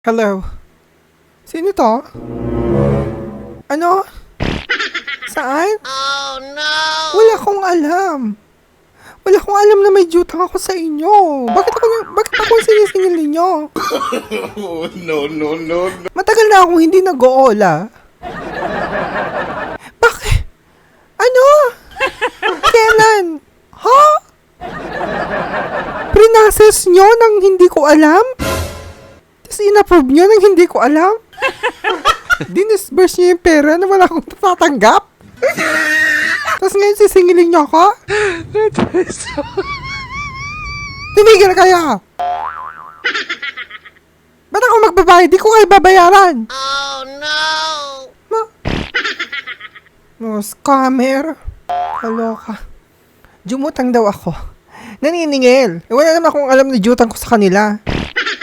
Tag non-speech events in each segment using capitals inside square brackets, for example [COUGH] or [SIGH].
Hello? Sino to? Ano? Saan? [LAUGHS] Oh no! Wala akong alam. Wala akong alam na may jutang ako sa inyo. Bakit ako, bakit ako sinisingil ninyo? [COUGHS] No, no, no, no. Matagal na akong hindi nag-oola. Bakit? Ano? Kailan? Ha? Prinases nyo nang hindi ko alam? Tapos inapprove nyo nang hindi ko alam? [LAUGHS] Dinisburse nyo yung pera na wala akong tatanggap? Tapos ngayon sisingilin nyo ako? Tumigil kaya! Ba't ako magbabayad? Di ko kayo babayaran! Oh no! Ma? No, scammer. Kaloka. Jumutang daw ako. Naniningil. Eh, wala naman akong alam na jutang ko sa kanila.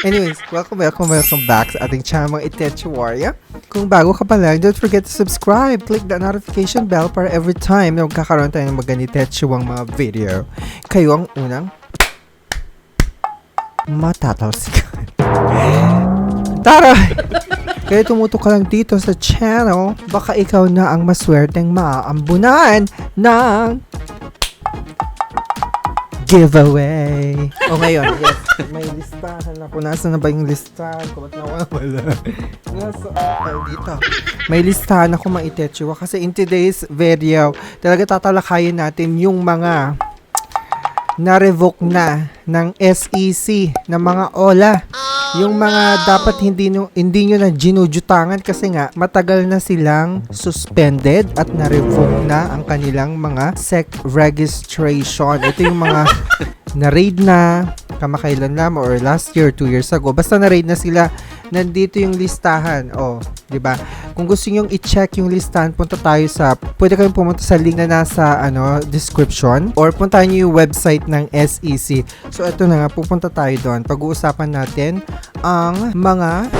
Anyways, welcome, welcome, welcome back sa ating channel Itechi Warrior. Kung bago ka pa lang, don't forget to subscribe. Click the notification bell para every time na magkakaroon tayo ng maganitechiwang mga video, kayo ang unang matatalsikan. [LAUGHS] Tara! Kaya tumutok ka lang dito sa channel, baka ikaw na ang maswerteng maaambunan ng giveaway. O ngayon, yes, may listahan ako. Nasaan na ba yung listahan ko? Ba't nawawala? Nasa, ay, dito. May listahan ako maitetsura kasi in today's video, talaga tatalakayin natin yung mga na-revoke na ng SEC ng mga OLA. Yung mga dapat hindi nyo, hindi nyo na ginujutangan kasi nga matagal na silang suspended at na-revoke na ang kanilang mga SEC registration. Ito yung mga na-raid na kamakailan lamang or last year, two years ago. Basta na-raid na sila, nandito yung listahan. Oh, 'di ba? Kung gusto niyo i-check yung listahan, punta tayo sa pwede kayong pumunta sa link na nasa ano description or puntahan niyo yung website ng SEC. So ito na nga pupunta tayo doon. Pag-uusapan natin ang mga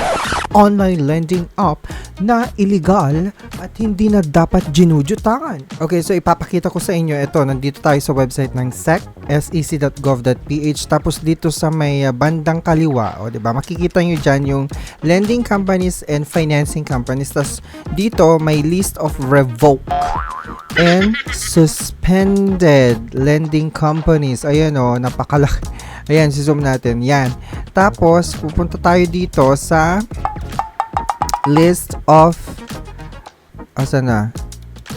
online lending app na illegal at hindi na dapat ginujutangan. Okay, so ipapakita ko sa inyo ito. Nandito tayo sa website ng SEC, sec.gov.ph. Tapos dito sa may uh, bandang kaliwa, o 'di ba? Makikita niyo diyan yung lending companies and financing companies. Tapos dito may list of revoke and suspended lending companies. Ayan o, napakalaki. Ayan, si zoom natin. Yan. Tapos, pupunta tayo dito sa list of asa na?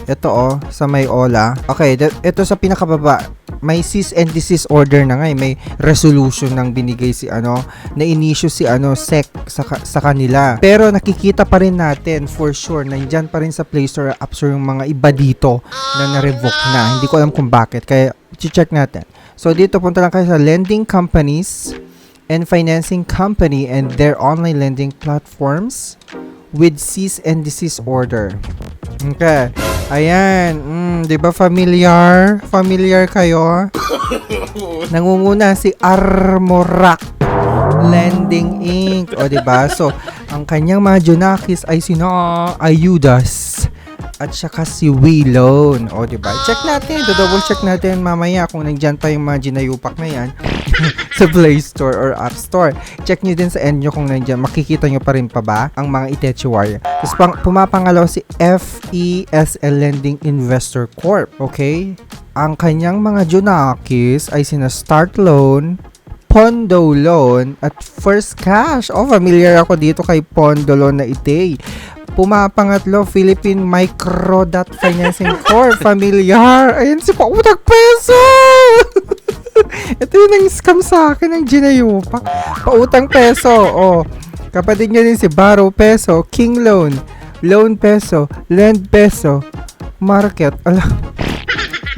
Ito oh, sa may OLA. Okay, ito sa pinakababa. May cease and desist order na nga eh. May resolution nang binigay si ano, na inisyu si ano, SEC sa, sa kanila. Pero nakikita pa rin natin for sure, nandyan pa rin sa Play Store App Store yung mga iba dito na na-revoke na. Hindi ko alam kung bakit. Kaya, check natin. So, dito punta lang kayo sa lending companies and financing company and their online lending platforms with cease and desist order. Okay. Ayan. Mm, 'di ba familiar? Familiar kayo? [LAUGHS] Nangunguna si Armorak Lending Inc. O 'di ba? So, ang kanyang mga Junakis ay sino? Ayudas at saka si Willow. O, di ba? Check natin. Do-double check natin mamaya kung nandyan pa yung mga ginayupak na yan [LAUGHS] sa Play Store or App Store. Check nyo din sa end nyo kung nandyan. Makikita nyo pa rin pa ba ang mga Itechi Warrior. Tapos pang, pumapangalaw si FESL Lending Investor Corp. Okay? Ang kanyang mga Junakis ay sina Start Loan, Pondo Loan at First Cash. Oh, familiar ako dito kay Pondo Loan na ite. Pumapangatlo, Philippine Micro Dot Financing Corp. [LAUGHS] Familiar. Ayan si Pautag Peso! [LAUGHS] Ito yung nang scam sa akin ng Ginayupa. Pautang Peso. Oh. Kapatid niya din si Baro Peso, King Loan, Loan Peso, Lend Peso, Market. Ala.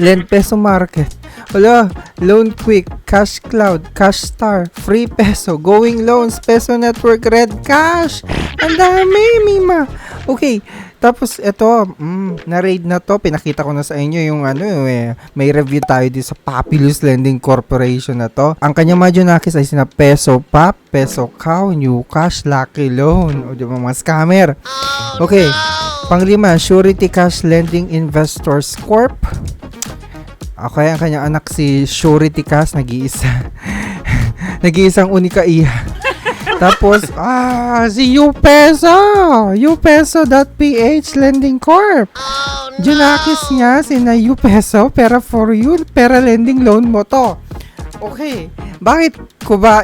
Lend Peso Market. Wala, Loan Quick, Cash Cloud, Cash Star, Free Peso, Going Loans, Peso Network, Red Cash. Ang dami, Mima. Okay, tapos ito, mm, na-raid na to, pinakita ko na sa inyo yung ano, eh, may review tayo dito sa Populous Lending Corporation na to. Ang kanyang mga Junakis ay sina Peso Pop, Peso Cow, New Cash, Lucky Loan, o di ba mga scammer. Okay, panglima, Surety Cash Lending Investors Corp. Okay, ang kanyang anak si Surety Cash, nag-iisa. [LAUGHS] nag-iisang unika iya. [LAUGHS] Tapos, ah, si Upeso! Upeso.ph Lending Corp. Oh no! Junakis niya si na Upeso, pera for you, pera lending loan mo to. Okay, bakit ko ba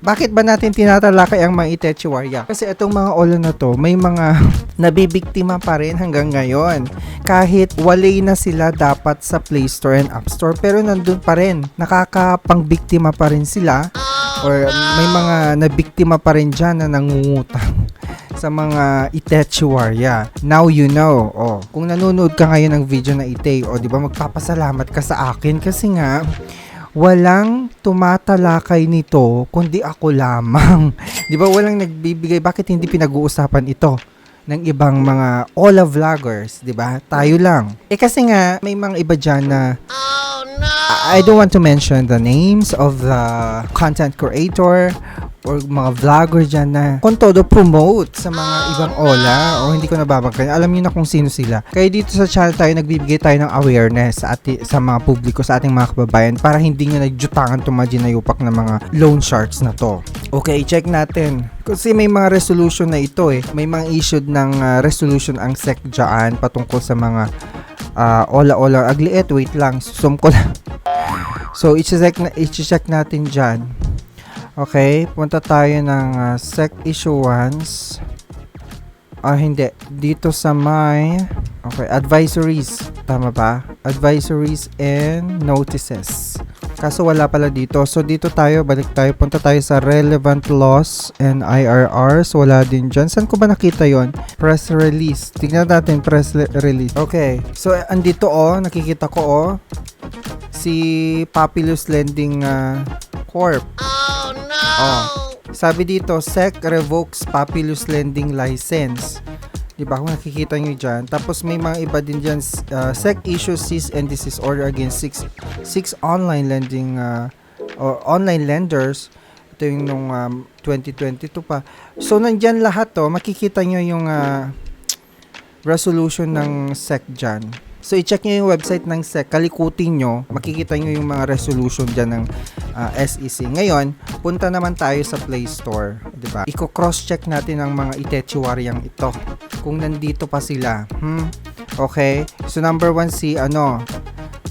bakit ba natin tinatalakay ang mga Itechiwarya? Kasi itong mga olo na to, may mga [LAUGHS] nabibiktima pa rin hanggang ngayon. Kahit walay na sila dapat sa Play Store and App Store, pero nandun pa rin. Nakakapangbiktima pa rin sila. Or may mga nabiktima pa rin dyan na nangungutang [LAUGHS] sa mga Itechiwarya. Now you know. Oh, kung nanonood ka ngayon ng video na Ite, o di ba magpapasalamat ka sa akin kasi nga walang tumatalakay nito kundi ako lamang. [LAUGHS] 'Di ba walang nagbibigay bakit hindi pinag-uusapan ito ng ibang mga Ola vloggers, 'di ba? Tayo lang. Eh kasi nga may mga iba diyan na Oh no! I I don't want to mention the names of the content creator or mga vlogger dyan na kung todo promote sa mga ibang ola o hindi ko nababangkan. Alam niyo na kung sino sila. Kaya dito sa channel tayo nagbibigay tayo ng awareness sa, ati, sa mga publiko, sa ating mga kababayan para hindi nyo nagjutangan tumadi na yupak ng mga loan sharks na to. Okay, check natin. Kasi may mga resolution na ito eh. May mga issued ng ah, resolution ang SEC dyan patungkol sa mga ah, ola-ola. Agliit, wait lang. Zoom ko lang. [LAUGHS] So, i-check, na, i-check natin dyan. Okay, punta tayo ng ah, SEC issuance. Ah, hindi. Dito sa may... Okay, advisories. Tama ba? Advisories and notices. Kaso wala pala dito. So, dito tayo, balik tayo. Punta tayo sa relevant laws and IRRs. Wala din dyan. Saan ko ba nakita yon? Press release. Tingnan natin press le- release. Okay. So, andito oh. Nakikita ko oh. Si Papilus Lending ah, Corp. Oh no! Oh. Sabi dito, SEC revokes Papilus Lending License. Di ba? Kung nakikita nyo dyan. Tapos may mga iba din dyan. uh, SEC issues cease and desist order against six, six online lending uh, or online lenders. Ito yung nung um, 2022 pa. So, nandyan lahat to. Makikita nyo yung uh, resolution ng SEC dyan. So, i-check nyo yung website ng SEC. Kalikutin nyo. Makikita nyo yung mga resolution dyan ng uh, SEC. Ngayon, punta naman tayo sa Play Store, 'di ba? Iko-cross-check natin ang mga Itechiwaryang ito kung nandito pa sila. Hmm? Okay? So number one si ano,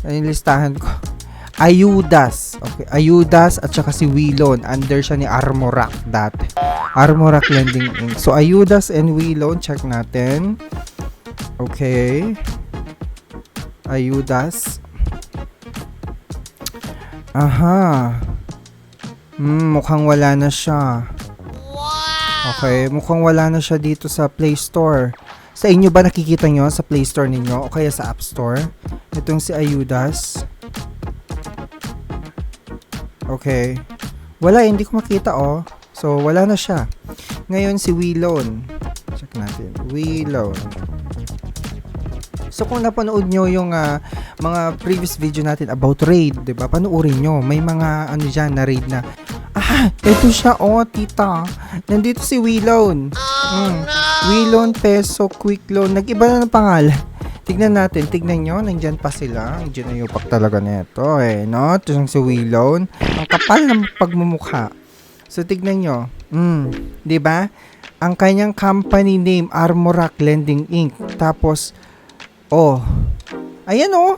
ano yung listahan ko? Ayudas. Okay, Ayudas at saka si Wilon. Under siya ni Armorak dati. Armorak Lending Inc. So Ayudas and Wilon, check natin. Okay. Ayudas. Aha. Hmm, mukhang wala na siya. Okay, mukhang wala na siya dito sa Play Store. Sa inyo ba nakikita nyo sa Play Store ninyo o kaya sa App Store? Itong si Ayudas. Okay. Wala, hindi ko makita oh. So, wala na siya. Ngayon si Wilon. Check natin. Wilon. So kung napanood nyo yung ah, mga previous video natin about raid, 'di ba? Panoorin nyo. May mga ano diyan na raid na Ah, eto siya oh, tita. Nandito si Wilon. Mm. Wilon Peso Quick Loan. Nag-iba na ng pangalan. Tignan natin, tignan nyo, nandyan pa sila. Nandiyan na yung pak talaga nito eh, no? Ito yung si Wilon. Ang kapal ng pagmumukha. So, tignan nyo. Mm, di ba? Ang kanyang company name, Armorak Lending Inc. Tapos, oh, ayan oh.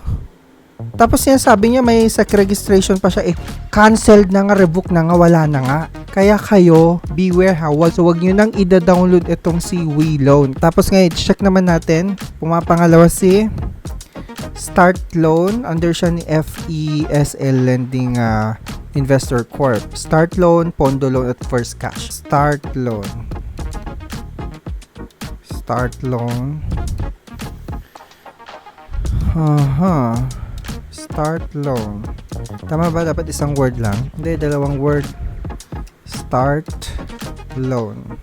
Tapos sinasabi niya may sec registration pa siya eh. Canceled na nga, revoke na nga, wala na nga. Kaya kayo, beware ha. Wag, so wag nyo nang ida-download itong si WeLoan. Tapos ngayon, check naman natin. Pumapangalawa si Start Loan. Under siya ni FESL Lending ah, Investor Corp. Start Loan, Pondo Loan at First Cash. Start Loan. Start Loan. Aha. Start loan. Tama ba? Dapat isang word lang? Hindi, dalawang word. Start loan.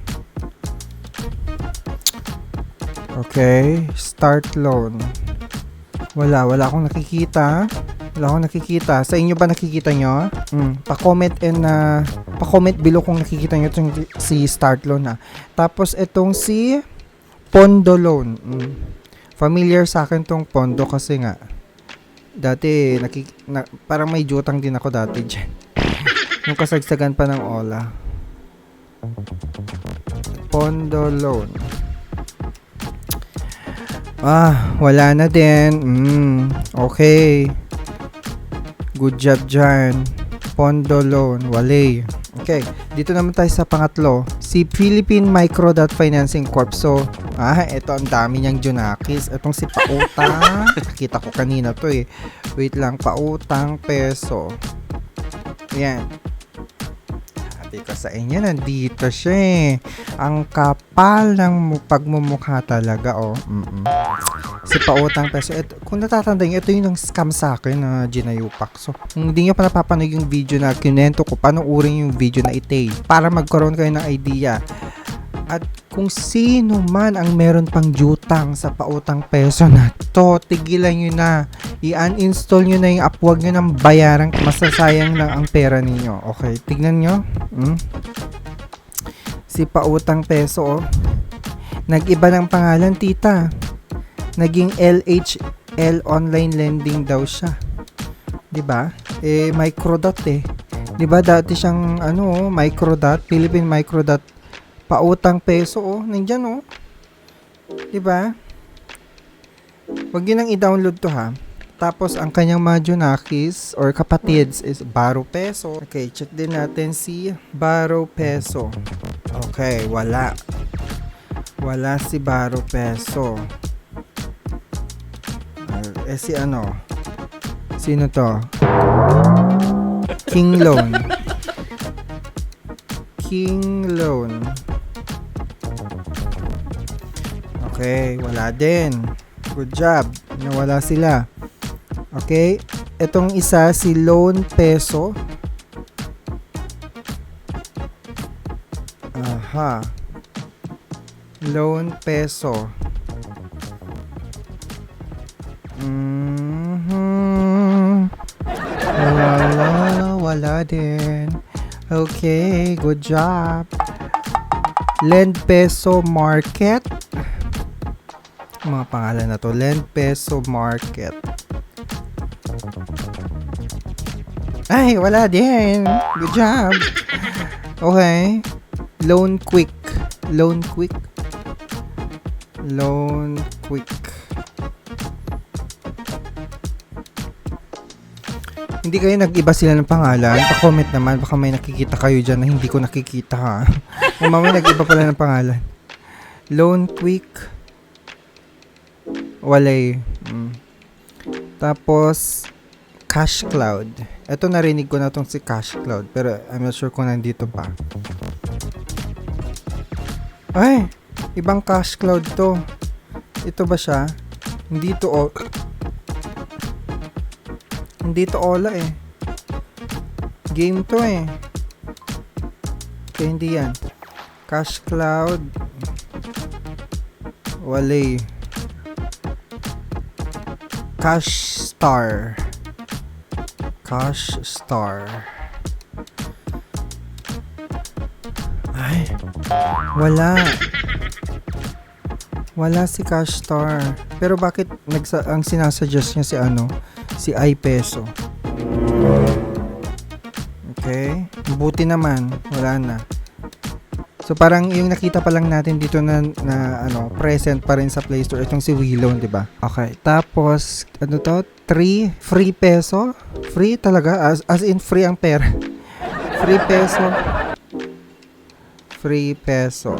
Okay. Start loan. Wala. Wala akong nakikita. Wala akong nakikita. Sa inyo ba nakikita nyo? Mm. Pa-comment and uh, pa-comment below kung nakikita nyo itong si start loan ha. Tapos itong si Pondo loan. Mm. Familiar sa akin tong Pondo kasi nga dati nakik na, parang may jutang din ako dati dyan. [LAUGHS] Nung kasagsagan pa ng Ola. Pondo loan. Ah, wala na din. Mm, okay. Good job dyan. Pondo loan. Wale. Okay. Dito naman tayo sa pangatlo. Si Philippine Financing Corp. So, ah, ito ang dami niyang Junakis. Itong si Pautang. [LAUGHS] Nakita ko kanina to eh. Wait lang. Pautang peso. Yan. Sabi ko sa inyo, nandito siya eh. Ang kapal ng mu- pagmumukha talaga, oh. Mm-mm. Si Pautang Peso. Ito, kung natatanda niyo, ito yung scam sa akin na ginayupak. So, kung hindi niyo pa napapanood yung video na kinento ko, paano uring yung video na ite para magkaroon kayo ng idea. At kung sino man ang meron pang jutang sa pautang peso na to, tigilan nyo na. I-uninstall nyo na yung app. Huwag nyo nang bayaran. Masasayang lang ang pera ninyo. Okay, tignan nyo. Hmm? Si pautang peso, oh. Nag-iba ng pangalan, tita. Naging LHL online lending daw siya. 'Di ba? Eh microdot eh. 'Di ba dati siyang ano, oh, microdot, Philippine microdot pautang peso oh, nandiyan oh. 'Di ba? Huwag yun nang i-download to ha. Tapos ang kanyang mga Junakis or kapatids is Baro Peso. Okay, check din natin si Baro Peso. Okay, wala. Wala si Baro Peso. Eh si ano? Sino to? King Loan. King Loan. Okay, wala din. Good job. Nawala sila. Okay. Itong isa si Loan Peso. Aha. Loan Peso. Mhm. Wala, wala din. Okay, good job. Lend Peso Market. Mga pangalan na to. Lend Peso Market. Ay, wala din. Good job. Okay. Loan Quick. Loan Quick. Loan Quick. Hindi kayo nag-iba sila ng pangalan? Pa-comment naman. Baka may nakikita kayo dyan na hindi ko nakikita ha. [LAUGHS] Kung mamaya nag-iba pala ng pangalan. Loan Quick. Walay. Mm. Tapos, Cash Cloud. Ito narinig ko na tong si Cash Cloud. Pero I'm not sure kung nandito pa. Ay! Ibang Cash Cloud to. Ito ba siya? Hindi to o... Hindi to Ola eh. Game to eh. Kaya hindi yan. Cash Cloud. Walay. Cash Star. Cash Star. Ay, wala. Wala si Cash Star. Pero bakit nagsa ang sinasuggest niya si ano? Si iPeso. Okay. Buti naman. Wala na. So parang yung nakita pa lang natin dito na, na ano, present pa rin sa Play Store itong si Willow, 'di ba? Okay. Tapos ano to? 3 free peso? Free talaga as, as in free ang pera. [LAUGHS] free peso. Free peso.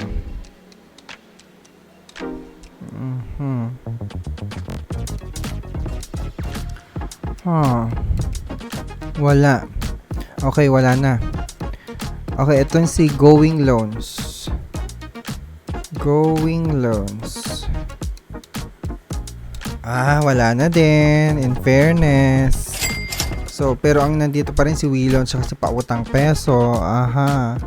Mhm. Huh. Wala. Okay, wala na. Okay, ito si Going Loans. Going Loans. Ah, wala na din. In fairness. So, pero ang nandito pa rin si Wilon tsaka si Pautang Peso. Aha.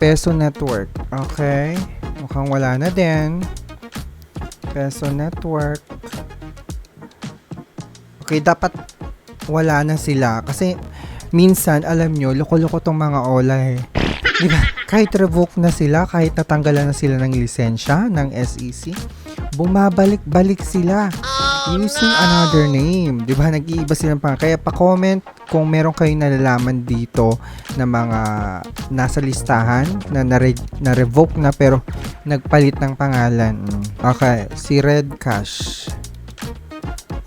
Peso Network. Okay. Mukhang wala na din. Peso Network. Okay, dapat wala na sila. Kasi, minsan, alam nyo, loko-loko tong mga ola eh. Di ba? Kahit revoke na sila, kahit natanggalan na sila ng lisensya ng SEC, bumabalik-balik sila. Oh using another name. Di ba? Nag-iiba silang pang. Kaya pa-comment kung meron kayong nalalaman dito na mga nasa listahan na nare- na-revoke na pero nagpalit ng pangalan. Mm. Okay, si Red Cash.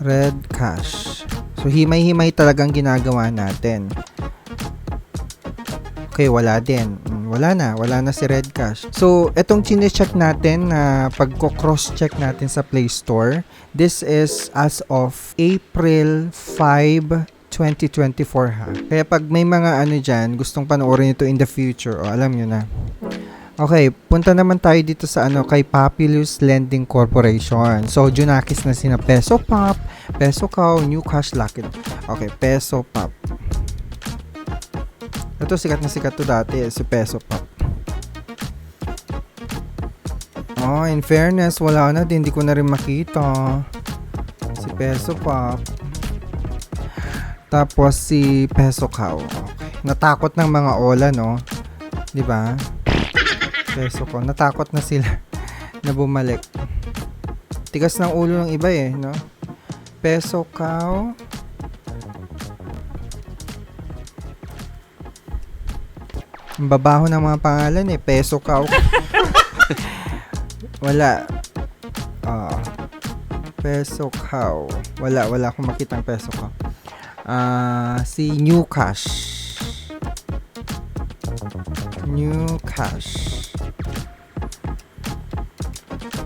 Red Cash. So, himay-himay talagang ginagawa natin. Okay, wala din. Mm, Wala na. Wala na si Red Cash. So, etong chine-check natin na pagko-cross-check natin sa Play Store, this is as of April 5, 2024 ha. Kaya pag may mga ano dyan, gustong panoorin ito in the future, o alam nyo na. Okay, punta naman tayo dito sa ano kay Populous Lending Corporation. So, Junakis na sina Peso Pop, Peso Cow, New Cash Lucky. Okay, Peso Pop. Ito, sikat na sikat to dati, eh, si Peso Pop. Oh, in fairness, wala na din, hindi ko na rin makita. Si Peso Pop. Tapos si Peso Cow. Okay. Natakot ng mga ola, no? 'Di ba? Peso ko. Natakot na sila [LAUGHS] na bumalik. Tigas ng ulo ng iba eh, no? Peso Cow. Ang babaho ng mga pangalan eh. Peso Cow. [LAUGHS] wala. Ah. peso Cow. Wala, wala akong makitang Peso Cow. Ah, si New Cash. New Cash.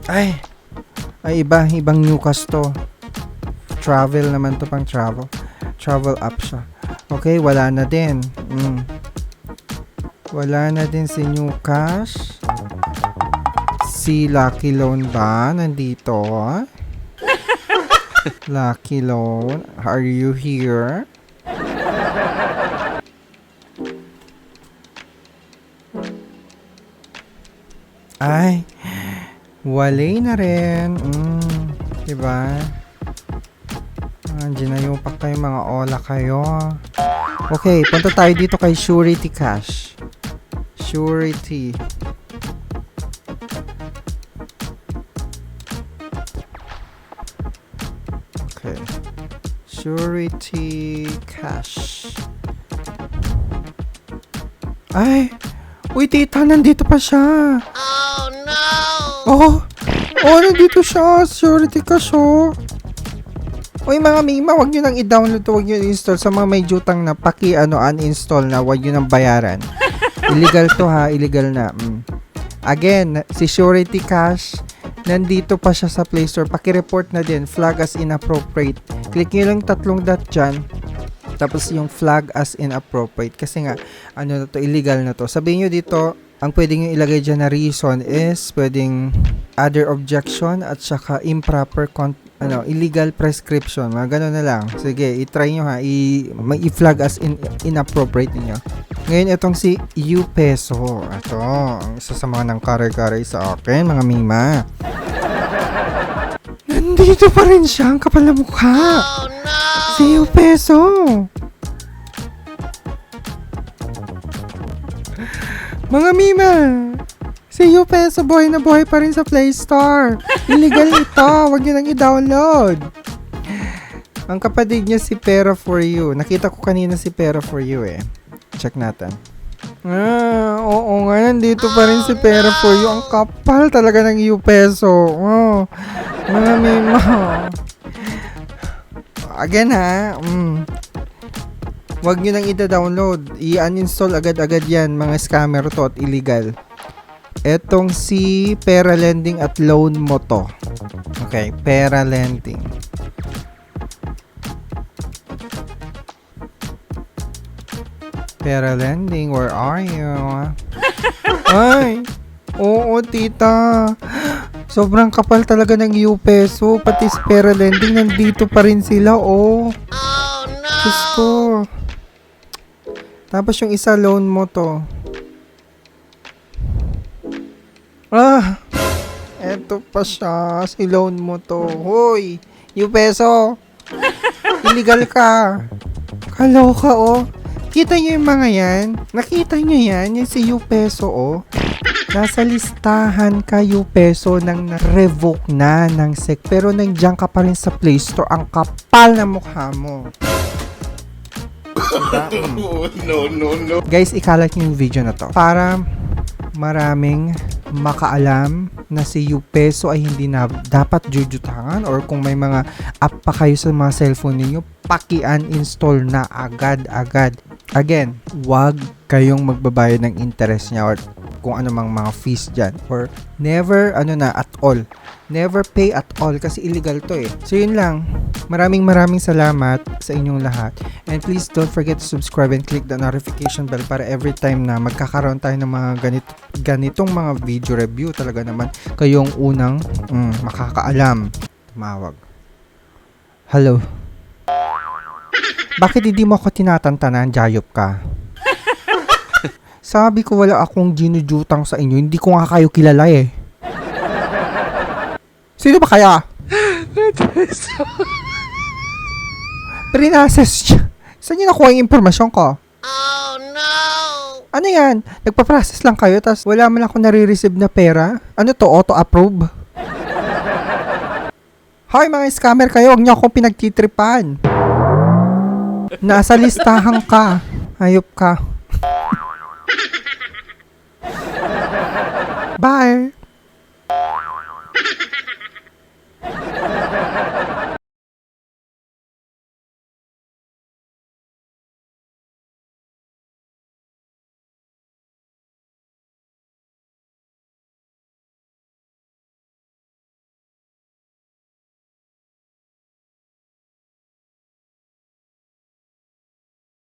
Ay! Ay, iba. Ibang New Cash to. Travel naman to pang travel. Travel app siya. Okay, wala na din. Mm. Wala na din si New Cash. Si Lucky Loan ba? Nandito? [LAUGHS] Lucky Loan, are you here? Ay, walay na rin. Mm, diba? Andiyan na yung pak kayo mga ola kayo. Okay, punta tayo dito kay Surety Cash. Surety. Okay. Surety Cash. Ay! Uy, tita, nandito pa siya. Oh! Oh! Oh, nandito siya. Surety Cash, oh. Uy, mga mima, wag nyo nang i-download to, wag nyo i-install. Sa mga may jutang na, paki, ano, uninstall na, wag nyo nang bayaran. [LAUGHS] Illegal to ha, illegal na. Mm. Again, si Surety Cash, nandito pa siya sa Play Store. Paki-report na din, flag as inappropriate. Click nyo lang tatlong dot dyan. Tapos yung flag as inappropriate. Kasi nga, ano na to, illegal na to. Sabihin nyo dito, ang pwedeng yung ilagay dyan na reason is pwedeng other objection at saka improper con- ano, illegal prescription. Mga ganun na lang. Sige, i-try nyo ha. I- may i-flag as in- inappropriate niyo. Ngayon, itong si U Peso. Ito, ang isa sa mga nang kare-kare sa akin, mga mima. Nandito pa rin siya, ang kapal na mukha. Oh no! Si U Peso. Mga mima, si U Peso boy na boy pa rin sa Play Store. Illegal [LAUGHS] ito, wag niyo nang i-download. Ang kapatid niya si Pera for You. Nakita ko kanina si Pera for You eh. Check natin. Ah, oo nga, nandito pa rin si Pera for You. Ang kapal talaga ng U Peso. Oh, mga mima. [LAUGHS] Again ha, mm. Huwag nyo nang ida-download. I-uninstall agad-agad yan, mga scammer to at illegal. Etong si Pera Lending at Loan mo to. Okay, Pera Lending. Pera Lending, where are you? [LAUGHS] Ay! Oo, tita. Sobrang kapal talaga ng U peso. Pati Pera Lending, nandito pa rin sila, oh. Oh no! Diyos ko. Tapos yung isa loan mo to. Ah! Eto pa siya. Si loan mo to. Hoy! Yung peso! Illegal ka. Kaloka, oh. Kita nyo yung mga yan? Nakita nyo yan? Yung si U peso, oh. Nasa listahan kayo peso nang na-revoke na ng SEC pero nandiyan ka pa rin sa Play Store ang kapal na mukha mo. Diba? [LAUGHS] No, no, no. Guys, ikalat niyo yung video na to para maraming makaalam na si Upeso ay hindi na dapat jujutangan or kung may mga app pa kayo sa mga cellphone ninyo, paki-uninstall na agad-agad. Again, wag kayong magbabayad ng interest niya or kung ano mang mga fees dyan. Or never ano na at all. Never pay at all kasi illegal to eh. So yun lang. Maraming maraming salamat sa inyong lahat. And please don't forget to subscribe and click the notification bell para every time na magkakaroon tayo ng mga ganit, ganitong mga video review talaga naman kayong unang mm, makakaalam tumawag hello bakit hindi mo ako tinatantanan jayop ka sabi ko wala akong ginujutang sa inyo hindi ko nga kayo kilala eh Sino ba kaya? [LAUGHS] Prinases siya. Saan niyo nakuha yung impormasyon ko? Oh, no! Ano yan? Nagpa-process lang kayo tapos wala man ako nare-receive na pera? Ano to? Auto-approve? Hoy mga scammer kayo, huwag niyo akong pinagtitripan. Nasa listahan ka. Hayop ka. Bye!